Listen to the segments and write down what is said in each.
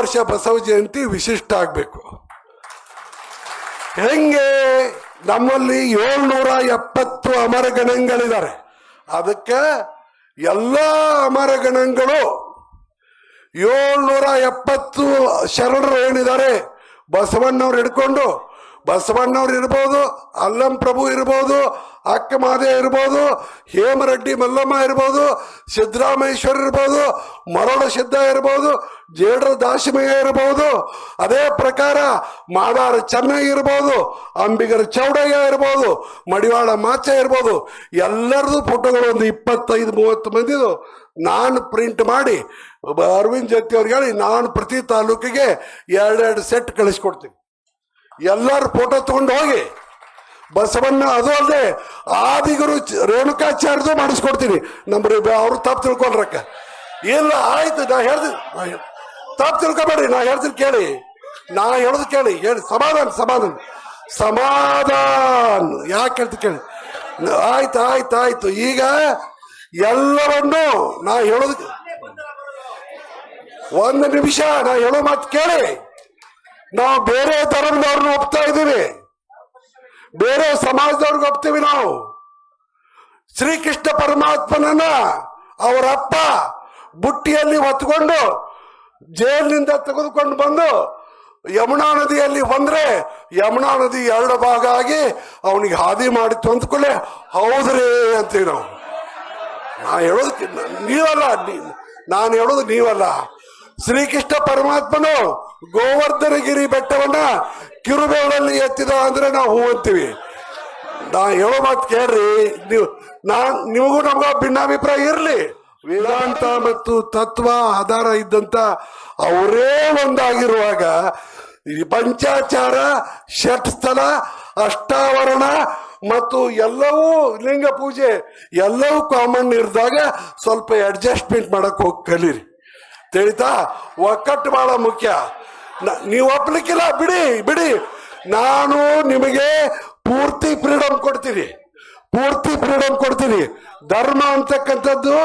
ವರ್ಷ ಬಸವ ಜಯಂತಿ ವಿಶಿಷ್ಟ ಆಗಬೇಕು. ಹೆಂಗೆ? ನಮ್ಮಲ್ಲಿ ಏಳ್ನೂರ ಎಪ್ಪತ್ತು ಅಮರಗಣಗಳಿದ್ದಾರೆ ಅದಕ್ಕೆ ಎಲ್ಲ ಅಮರಗಣಗಳು ಏಳ್ನೂರ ಎಪ್ಪತ್ತು ಶರಣರು ಏನಿದ್ದಾರೆ, ಬಸವಣ್ಣವ್ರು ಹಿಡ್ಕೊಂಡು ಬಸವಣ್ಣವ್ರು ಇರ್ಬೋದು, ಅಲ್ಲಂ ಪ್ರಭು ಇರ್ಬೋದು, ಅಕ್ಕ ಮಾದೇ ಇರ್ಬೋದು, ಹೇಮರೆಡ್ಡಿ ಮಲ್ಲಮ್ಮ ಇರ್ಬೋದು, ಸಿದ್ದರಾಮೇಶ್ವರ ಇರ್ಬೋದು, ಮರಳ ಸಿದ್ಧ ಇರ್ಬೋದು, ಜೇಡರ ದಾಸಿಮಯ್ಯ ಇರ್ಬೋದು. ಅದೇ ಪ್ರಕಾರ ಮಾಡಾರ ಚೆನ್ನಯ್ಯ ಇರ್ಬೋದು, ಅಂಬಿಗರ ಚೌಡಯ್ಯ ಇರ್ಬೋದು, ಮಡಿವಾಳ ಮಾಚ ಇರ್ಬೋದು. ಎಲ್ಲರದು ಫೋಟೋಗಳು ಒಂದು ಇಪ್ಪತ್ತೈದು, ಮೂವತ್ತು ಮಂದಿದು. ನಾನು ಪ್ರಿಂಟ್ ಮಾಡಿ, ಅರವಿಂದ್ ಜತ್ತಿ ಅವ್ರಿಗೆ ಹೇಳಿ, ನಾನು ಪ್ರತಿ ತಾಲೂಕಿಗೆ ಎರಡೆರಡು ಸೆಟ್ ಕಳಿಸ್ಕೊಡ್ತೀನಿ. ಎಲ್ಲರ ಫೋಟೋ ತಗೊಂಡು ಹೋಗಿ. ಬಸವಣ್ಣ ಅದು ಅಲ್ಲದೆ ಆದಿಗರು ರೇಣುಕಾಚಾರ್ಯದು ಮಾಡಿಸ್ಕೊಡ್ತೀನಿ. ನಮ್ಮ ಅವ್ರು ತಪ್ಪು ತಿಳ್ಕೊಳ್ರಕ್ಕ. ಇಲ್ಲ, ಆಯ್ತು, ನಾ ಹೇಳ್ದೆ ತಪ್ಪು ತಿಳ್ಕೊಬೇಡಿ ನಾ ಹೇಳ್ತೀನಿ ಕೇಳಿ. ನಾ ಹೇಳುದು ಕೇಳಿ, ಹೇಳಿ. ಸಮಾಧಾನ ಸಮಾಧಾನ. ಸಮಾಧಾನ. ಯಾಕೆ ಹೇಳ್ತೀನಿ ಕೇಳಿ. ಆಯ್ತು ಆಯ್ತು ಆಯ್ತು. ಈಗ ಎಲ್ಲವನ್ನು ನಾ ಹೇಳೋದು ಒಂದು ನಿಮಿಷ ನಾ ಹೇಳೋ ಮಾತು ಕೇಳಿ. ನಾವು ಬೇರೆ ಧರ್ಮದವ್ರನ್ನ ಒಪ್ತಾ ಇದ್ದೀವಿ. ಬೇರೆ ಸಮಾಜದವ್ರಿಗೆ ಒಪ್ತೀವಿ ನಾವು. ಶ್ರೀಕೃಷ್ಣ ಪರಮಾತ್ಮನನ್ನ ಅವರ ಅಪ್ಪ ಬುಟ್ಟಿಯಲ್ಲಿ ಹೊತ್ಕೊಂಡು ಜೈಲಿನಿಂದ ತೆಗೆದುಕೊಂಡು ಬಂದು ಯಮುನಾ ನದಿಯಲ್ಲಿ ಬಂದ್ರೆ ಯಮುನಾ ನದಿ ಎರಡು ಭಾಗ ಆಗಿ ಅವನಿಗೆ ಹಾದಿ ಮಾಡಿತ್ತು ಅಂದ್ಕೊಳ್ಳೆ ಹೌದ್ರಿ ಅಂತೀವಿ ನಾವು. ನಾ ಹೇಳೋದು ನೀವಲ್ಲ ನಾನು ಹೇಳೋದು ನೀವಲ್ಲ. ಶ್ರೀಕೃಷ್ಣ ಪರಮಾತ್ಮನು ಗೋವರ್ಧನಗಿರಿ ಬೆಟ್ಟವನ್ನ ಕಿರುಬೆಗಳಲ್ಲಿ ಎತ್ತಿದ ಅಂದ್ರೆ ನಾವು ಹೂ ಅಂತೀವಿ. ನಾ ಹೇಳೋ ಮಾತು ಕೇಳ್ರಿ, ನೀವು ನಾನ್ ನಿಮಗೂ ನಮ್ಗ ಭಿನ್ನಾಭಿಪ್ರಾಯ ಇರಲಿ. ವೇದಾಂತ ಮತ್ತು ತತ್ವ ಆಧಾರ ಇದ್ದಂತ ಅವರೇ ಒಂದಾಗಿರುವಾಗ ಪಂಚಾಚಾರ ಷಟ್ಸ್ಥಲ ಅಷ್ಟಾವರಣ ಮತ್ತು ಎಲ್ಲವೂ ಲಿಂಗ ಪೂಜೆ ಎಲ್ಲವೂ ಕಾಮನ್ ಇರಿದಾಗ ಸ್ವಲ್ಪ ಅಡ್ಜಸ್ಟ್ಮೆಂಟ್ ಮಾಡಕ್ ಹೋಗಿ ಕಲೀರಿ. ತಿಳಿತಾ? ಒಕ್ಕಟ್ಟು ಬಹಳ ಮುಖ್ಯ. ನ- ನೀವು ಒಪ್ಲಿಕ್ಕಿಲ್ಲ ಬಿಡಿ ಬಿಡಿ. ನಾನು ನಿಮಗೆ ಪೂರ್ತಿ ಫ್ರೀಡಮ್ ಕೊಡ್ತೀನಿ. ಪೂರ್ತಿ ಫ್ರೀಡಮ್ ಕೊಡ್ತೀನಿ. ಧರ್ಮ ಅಂತಕ್ಕಂಥದ್ದು,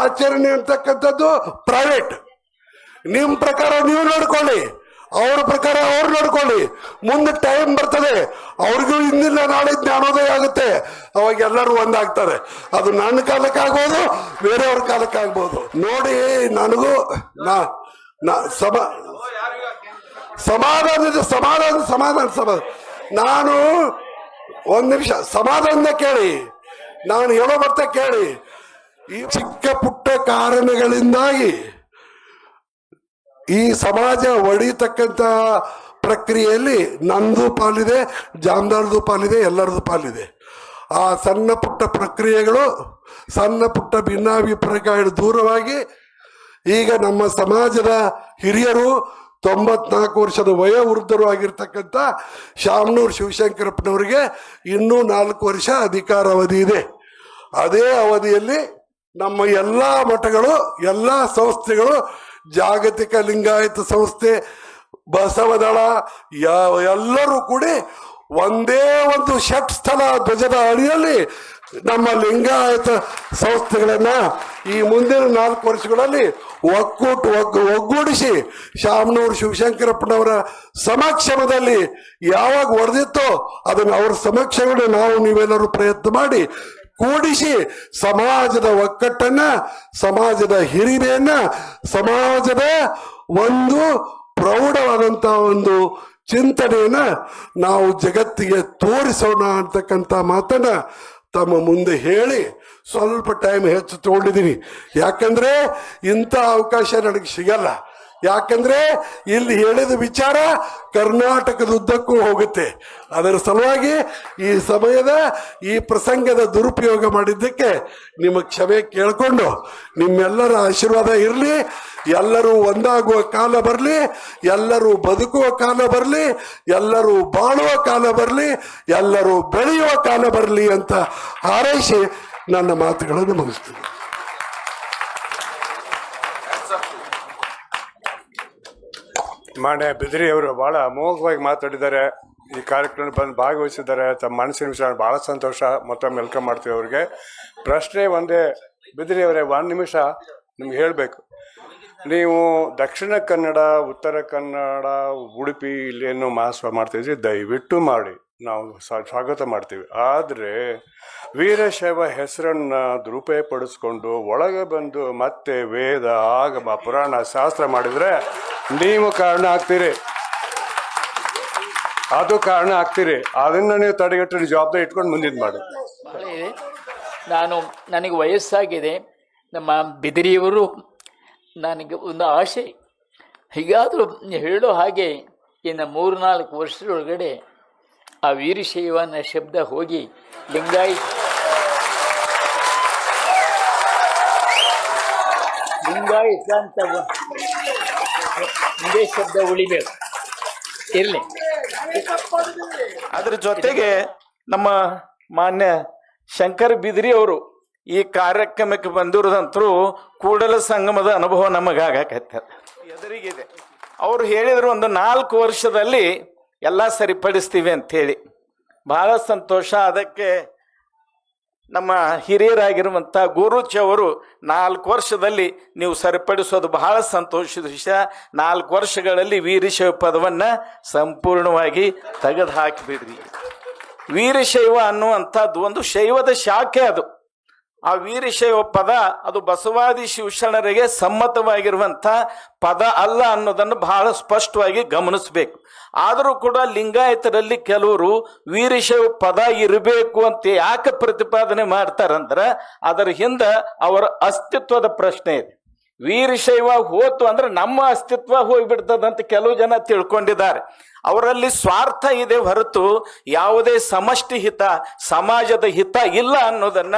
ಆಚರಣೆ ಅಂತಕ್ಕಂಥದ್ದು ಪ್ರೈವೇಟ್ ನಿಮ್ಮ ಪ್ರಕಾರ ನೀವು ನೋಡ್ಕೊಳ್ಳಿ. ಅವ್ರ ಪ್ರಕಾರ ಅವ್ರು ನೋಡ್ಕೊಳ್ಳಿ. ಮುಂದೆ ಟೈಮ್ ಬರ್ತದೆ. ಅವ್ರಿಗೂ ಇಂದಿಲ್ಲ ನಾಳೆ ಜ್ಞಾನೋದಯ ಆಗುತ್ತೆ. ಅವಾಗ ಎಲ್ಲರೂ ಒಂದಾಗ್ತಾರೆ. ಅದು ನನ್ನ ಕಾಲಕ್ಕೆ ಆಗ್ಬೋದು, ಬೇರೆಯವ್ರ ಕಾಲಕ್ಕಾಗ್ಬೋದು ನೋಡಿ, ನನಗೂ ನಾ ಸಮ ಸಮಾಧಾನದ ಸಮಾಧಾನ ಸಮಾಧಾನ ಸಮಾಧಾನ. ನಾನು ಒಂದ್ ನಿಮಿಷ ಸಮಾಧಾನ ಕೇಳಿ. ನಾನು ಹೇಳೋ ಬರ್ತ ಕೇಳಿ. ಈ ಚಿಕ್ಕ ಪುಟ್ಟ ಕಾರಣಗಳಿಂದಾಗಿ ಈ ಸಮಾಜ ಒಡಿತಕ್ಕಂತ ಪ್ರಕ್ರಿಯೆಯಲ್ಲಿ ನಂದು ಪಾಲಿದೆ ಜಾಮದಾರ್ದು ಪಾಲಿದೆ ಎಲ್ಲರದು ಪಾಲಿದೆ. ಆ ಸಣ್ಣ ಪುಟ್ಟ ಪ್ರಕ್ರಿಯೆಗಳು, ಸಣ್ಣ ಪುಟ್ಟ ಭಿನ್ನಾಭಿಪ್ರಾಯಗಳು ದೂರವಾಗಿ ಈಗ ನಮ್ಮ ಸಮಾಜದ ಹಿರಿಯರು ತೊಂಬತ್ನಾಲ್ಕು ವರ್ಷದ ವಯೋವೃದ್ಧರು ಆಗಿರ್ತಕ್ಕಂಥ ಶಾಮನೂರು ಶಿವಶಂಕರಪ್ಪನವರಿಗೆ ಇನ್ನೂ ನಾಲ್ಕು ವರ್ಷ ಅಧಿಕಾರ ಅವಧಿ ಇದೆ. ಅದೇ ಅವಧಿಯಲ್ಲಿ ನಮ್ಮ ಎಲ್ಲ ಮಠಗಳು, ಎಲ್ಲ ಸಂಸ್ಥೆಗಳು, ಜಾಗತಿಕ ಲಿಂಗಾಯತ ಸಂಸ್ಥೆ ಬಸವದಳ ಎಲ್ಲರೂ ಕೂಡಿ ಒಂದೇ ಒಂದು ಷಟ್ ಸ್ಥಳ ಧ್ವಜದ ಅಡಿಯಲ್ಲಿ ನಮ್ಮ ಲಿಂಗಾಯತ ಸಂಸ್ಥೆಗಳನ್ನ ಈ ಮುಂದಿನ ನಾಲ್ಕು ವರ್ಷಗಳಲ್ಲಿ ಒಕ್ಕೂಟು ಒಗ್ಗು ಒಗ್ಗೂಡಿಸಿ ಶಾಮನೂರು ಶಿವಶಂಕರಪ್ಪನವರ ಸಮಕ್ಷಮದಲ್ಲಿ ಯಾವಾಗ ಹೊಡೆದಿತ್ತೋ ಅದನ್ನು ಅವರ ಸಮಕ್ಷಮಗಳು ನಾವು ನೀವೆಲ್ಲರೂ ಪ್ರಯತ್ನ ಮಾಡಿ ಕೂಡಿಸಿ ಸಮಾಜದ ಒಕ್ಕಟ್ಟನ್ನ, ಸಮಾಜದ ಹಿರಿಮೆಯನ್ನ, ಸಮಾಜದ ಒಂದು ಪ್ರೌಢವಾದಂಥ ಒಂದು ಚಿಂತನೆಯನ್ನ ನಾವು ಜಗತ್ತಿಗೆ ತೋರಿಸೋಣ ಅಂತಕ್ಕಂಥ ಮಾತನ್ನ ತಮ್ಮ ಮುಂದೆ ಹೇಳಿ ಸ್ವಲ್ಪ ಟೈಮ್ ಹೆಚ್ಚು ತಗೊಂಡಿದ್ದೀನಿ ಯಾಕಂದ್ರೆ ಇಂಥ ಅವಕಾಶ ನನಗೆ ಸಿಗಲ್ಲ. ಯಾಕಂದ್ರೆ ಇಲ್ಲಿ ಹೇಳಿದ ವಿಚಾರ ಕರ್ನಾಟಕದ ಉದ್ದಕ್ಕೂ ಹೋಗುತ್ತೆ. ಅದರ ಸಲುವಾಗಿ ಈ ಸಮಯದ, ಈ ಪ್ರಸಂಗದ ದುರುಪಯೋಗ ಮಾಡಿದ್ದಕ್ಕೆ ನಿಮ್ಮ ಕ್ಷಮೆ ಕೇಳಿಕೊಂಡು ನಿಮ್ಮೆಲ್ಲರ ಆಶೀರ್ವಾದ ಇರಲಿ. ಎಲ್ಲರೂ ಒಂದಾಗುವ ಕಾಲ ಬರಲಿ, ಎಲ್ಲರೂ ಬದುಕುವ ಕಾಲ ಬರಲಿ, ಎಲ್ಲರೂ ಬಾಳುವ ಕಾಲ ಬರಲಿ, ಎಲ್ಲರೂ ಬೆಳೆಯುವ ಕಾಲ ಬರಲಿ ಅಂತ ಹಾರೈಸಿ ನನ್ನ ಮಾತುಗಳನ್ನು ಮುಗಿಸ್ತೀನಿ. ಬಿದ್ರಿ ಅವರು ಬಹಳ ಅಮೋಘವಾಗಿ ಮಾತಾಡಿದ್ದಾರೆ. ಈ ಕಾರ್ಯಕ್ರಮ ಬಂದು ಭಾಗವಹಿಸಿದ್ದಾರೆ. ತಮ್ಮ ಮನಸ್ಸಿನ ವಿಚಾರ ಬಹಳ ಸಂತೋಷ. ಮತ್ತೊಮ್ಮೆ ವೆಲ್ಕಮ್ ಮಾಡ್ತೀವಿ ಅವ್ರಿಗೆ. ಪ್ರಶ್ನೆ ಒಂದೇ, ಬಿದ್ರಿ ಅವರೇ, ಒಂದು ನಿಮಿಷ ನಿಮ್ಗೆ ಹೇಳಬೇಕು. ನೀವು ದಕ್ಷಿಣ ಕನ್ನಡ, ಉತ್ತರ ಕನ್ನಡ, ಉಡುಪಿ, ಇಲ್ಲೇನು ಮಹಾಸ್ವ ಮಾಡ್ತಿದ್ರಿ ದಯವಿಟ್ಟು ಮಾಡಿ. ನಾವು ಸ್ವಾಗತ ಮಾಡ್ತೀವಿ. ಆದರೆ ವೀರಶೈವ ಹೆಸರನ್ನ ದುರುಪಯೋಗ ಪಡಿಸ್ಕೊಂಡು ಒಳಗೆ ಬಂದು ಮತ್ತೆ ವೇದ ಆಗಮ ಪುರಾಣ ಶಾಸ್ತ್ರ ಮಾಡಿದರೆ ನೀವು ಕಾರಣ ಆಗ್ತೀರಿ. ಅದು ಕಾರಣ ಆಗ್ತೀರಿ. ಅದನ್ನು ನೀವು ತಡೆಗಟ್ಟಲು ಜವಾಬ್ದಾರಿ ಇಟ್ಕೊಂಡು ಮುಂದಿದ್ ಮಾಡಿ. ನಾನು ನನಗೆ ವಯಸ್ಸಾಗಿದೆ. ನಮ್ಮ ಬಿದಿರಿಯವರು ನನಗೆ ಒಂದು ಆಸೆ. ಹೀಗಾದರೂ ಹೇಳೋ ಹಾಗೆ ಇನ್ನು ಮೂರು ನಾಲ್ಕು ವರ್ಷದೊಳಗಡೆ ಆ ವೀರಶೈವ ಅನ್ನೋ ಶಬ್ದ ಹೋಗಿ ಲಿಂಗಾಯ ಲಿಂಗಾಯತ ಅಂತ ಒಂದೇ ಶಬ್ದ ಉಳಿಬೇಕು. ಇರಲಿ. ಅದ್ರ ಜೊತೆಗೆ ನಮ್ಮ ಮಾನ್ಯ ಶಂಕರ್ ಬಿದ್ರಿ ಅವರು ಈ ಕಾರ್ಯಕ್ರಮಕ್ಕೆ ಬಂದಿರೋದಂತರೂ ಕೂಡಲ ಸಂಗಮದ ಅನುಭವ ನಮಗಾಗಕತ್ತ ಎದುರಿಗಿದೆ. ಅವರು ಹೇಳಿದ್ರು ಒಂದು ನಾಲ್ಕು ವರ್ಷದಲ್ಲಿ ಎಲ್ಲ ಸರಿಪಡಿಸ್ತೀವಿ ಅಂಥೇಳಿ ಬಹಳ ಸಂತೋಷ. ಅದಕ್ಕೆ ನಮ್ಮ ಹಿರಿಯರಾಗಿರುವಂಥ ಗುರುಚ್ ಅವರು ನಾಲ್ಕು ವರ್ಷದಲ್ಲಿ ನೀವು ಸರಿಪಡಿಸೋದು ಬಹಳ ಸಂತೋಷದ ವಿಷಯ. ನಾಲ್ಕು ವರ್ಷಗಳಲ್ಲಿ ವೀರಶೈವ ಪದವನ್ನು ಸಂಪೂರ್ಣವಾಗಿ ತೆಗೆದು ಹಾಕಿಬಿಡ್ರಿ ವೀರಶೈವ ಅನ್ನುವಂಥದ್ದು ಒಂದು ಶೈವದ ಶಾಖೆ ಅದು. ಆ ವೀರಶೈವ ಪದ ಅದು ಬಸವಾದಿ ಶಿವಶರಣರಿಗೆ ಸಮ್ಮತವಾಗಿರುವಂಥ ಪದ ಅಲ್ಲ ಅನ್ನೋದನ್ನು ಬಹಳ ಸ್ಪಷ್ಟವಾಗಿ ಗಮನಿಸಬೇಕು. ಆದರೂ ಕೂಡ ಲಿಂಗಾಯತರಲ್ಲಿ ಕೆಲವರು ವೀರಶೈವ ಪದ ಇರಬೇಕು ಅಂತ ಯಾಕೆ ಪ್ರತಿಪಾದನೆ ಮಾಡ್ತಾರಂದ್ರೆ ಅದರ ಹಿಂದೆ ಅವರ ಅಸ್ತಿತ್ವದ ಪ್ರಶ್ನೆ ಇದೆ. ವೀರಶೈವ ಹೋತು ಅಂದ್ರೆ ನಮ್ಮ ಅಸ್ತಿತ್ವ ಹೋಗಿಬಿಡ್ತದಂತ ಕೆಲವು ಜನ ತಿಳ್ಕೊಂಡಿದ್ದಾರೆ. ಅವರಲ್ಲಿ ಸ್ವಾರ್ಥ ಇದೆ ಹೊರತು ಯಾವುದೇ ಸಮಷ್ಟಿ ಹಿತ ಸಮಾಜದ ಹಿತ ಇಲ್ಲ ಅನ್ನೋದನ್ನ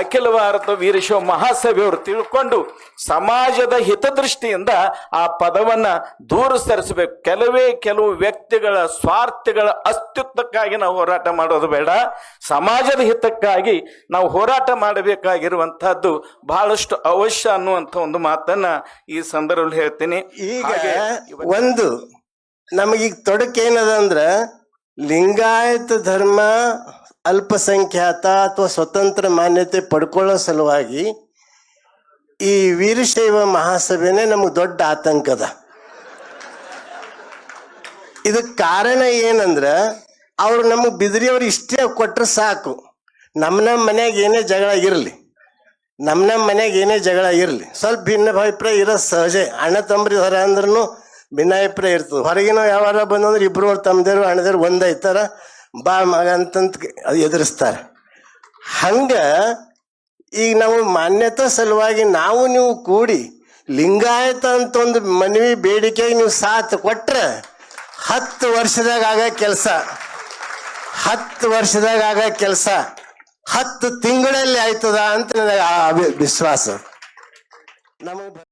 ಅಖಿಲ ಭಾರತ ವೀರಶಿವ ಮಹಾಸಭೆಯವರು ತಿಳ್ಕೊಂಡು ಸಮಾಜದ ಹಿತದೃಷ್ಟಿಯಿಂದ ಆ ಪದವನ್ನ ದೂರ ಸರಿಸಬೇಕು. ಕೆಲವೇ ಕೆಲವು ವ್ಯಕ್ತಿಗಳ ಸ್ವಾರ್ಥಗಳ ಅಸ್ತಿತ್ವಕ್ಕಾಗಿ ನಾವು ಹೋರಾಟ ಮಾಡೋದು ಬೇಡ. ಸಮಾಜದ ಹಿತಕ್ಕಾಗಿ ನಾವು ಹೋರಾಟ ಮಾಡಬೇಕಾಗಿರುವಂತಹದ್ದು ಬಹಳಷ್ಟು ಅವಶ್ಯ ಅನ್ನುವಂಥ ಒಂದು ಮಾತನ್ನ ಈ ಸಂದರ್ಭದಲ್ಲಿ ಹೇಳ್ತೀನಿ. ಈಗ ಒಂದು ನಮಗೀಗ ತೊಡಕೇನದ ಅಂದ್ರ ಲಿಂಗಾಯತ ಧರ್ಮ ಅಲ್ಪಸಂಖ್ಯಾತ ಅಥವಾ ಸ್ವತಂತ್ರ ಮಾನ್ಯತೆ ಪಡ್ಕೊಳ್ಳೋ ಸಲುವಾಗಿ ಈ ವೀರಶೈವ ಮಹಾಸಭೆನೇ ನಮಗೆ ದೊಡ್ಡ ಆತಂಕದ ಇದಕ್ಕೆ ಕಾರಣ ಏನಂದ್ರೆ ಅವ್ರು ನಮಗೆ ಬಿದ್ರಿಯವ್ರು ಇಷ್ಟೇ ಕೊಟ್ರೆ ಸಾಕು. ನಮ್ಮ ನಮ್ಮ ಮನೆಯಾಗ ಏನೇ ಜಗಳ ಇರಲಿ, ನಮ್ಮ ನಮ್ಮ ಮನೆಯಾಗ ಏನೇ ಜಗಳ ಇರಲಿ, ಸ್ವಲ್ಪ ಭಿನ್ನಾಭಿಪ್ರಾಯ ಇರೋದು ಸಹಜ. ಅಣ್ಣ ತಂಬ್ರಿ ಅಂದ್ರೂ ಭಿನ್ನಾಭಿಪ್ರಾಯ ಇರ್ತದೆ. ಹೊರಗಿನ ಯಾವಾರ ಬಂದಂದ್ರೆ ಇಬ್ರು ಅವ್ರ ತಮ್ಮದೇರು ಅಣ್ಣದೇರು ಒಂದೈತಾರ ಬಾ ಮಗ ಅಂತಂತ ಅದು ಎದುರಿಸ್ತಾರೆ. ಹಂಗ ಈಗ ನಾವು ಮಾನ್ಯತಾ ಸಲುವಾಗಿ ನಾವು ನೀವು ಕೂಡಿ ಲಿಂಗಾಯತ ಅಂತ ಒಂದು ಮನವಿ ಬೇಡಿಕೆಗೆ ನೀವು ಸಾಥ್ ಕೊಟ್ರೆ ಹತ್ತು ವರ್ಷದಾಗ ಆಗ ಕೆಲಸ. ಹತ್ತು ವರ್ಷದಾಗ ಆಗ ಕೆಲಸ. ಹತ್ತು ತಿಂಗಳಲ್ಲಿ ಆಯ್ತದ ಅಂತ ನನಗೆ ವಿಶ್ವಾಸ. ನಮಗೆ